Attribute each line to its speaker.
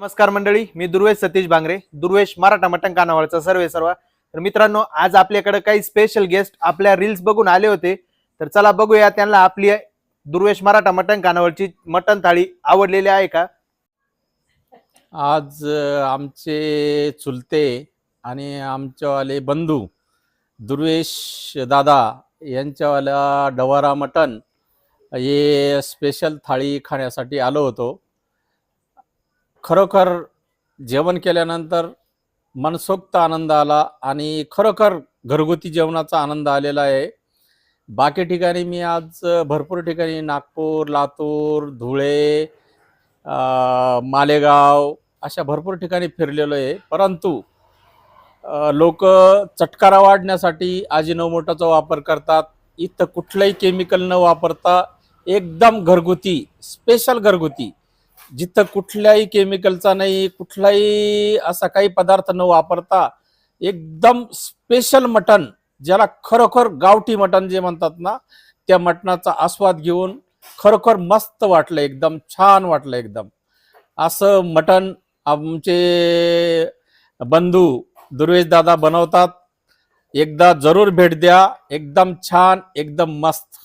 Speaker 1: नमस्कार मंडळी मी दुर्वेश सतीश बांगरे दुर्वेश मराठा मटण कानावरचा सर्वे सर्व. तर मित्रांनो आज आपल्याकडे काही स्पेशल गेस्ट आपल्या रील्स बघून आले होते. तर चला बघूया त्यांना आपली दुर्वेश मराठा मटण कानावळची मटण थाळी आवडलेली आहे का?
Speaker 2: आज आमचे चुलते आणि आमच्यावाले बंधू दुर्वेश दादा यांच्यावाला डवारा मटण हे स्पेशल थाळी खाण्यासाठी आलो होतो. खरोखर जेवण केल्यानंतर मनसोक्त आनंद आला आणि खरोखर घरगुती जेवणाचा आनंद आलेला आहे. बाकी ठिकाणी मी आज भरपूर ठिकाणी नागपूर लातूर धुळे मालेगाव अशा भरपूर ठिकाणी फिरलेलो आहे. परंतु लोक चटकारा वाढण्यासाठी आजीनोमोटाचा वापर करतात. इथं कुठलंही केमिकल न वापरता एकदम घरगुती स्पेशल घरगुती जिथं कुठल्याही केमिकलचा नाही कुठलाही असा काही पदार्थ न वापरता एकदम स्पेशल मटण ज्याला खरोखर गावठी मटण जे म्हणतात ना त्या मटणाचा आस्वाद घेऊन खरोखर मस्त वाटलं एकदम छान वाटलं एकदम. असं मटण आमचे बंधू दुर्वेश दादा बनवतात. एकदा जरूर भेट द्या. एकदम छान एकदम मस्त.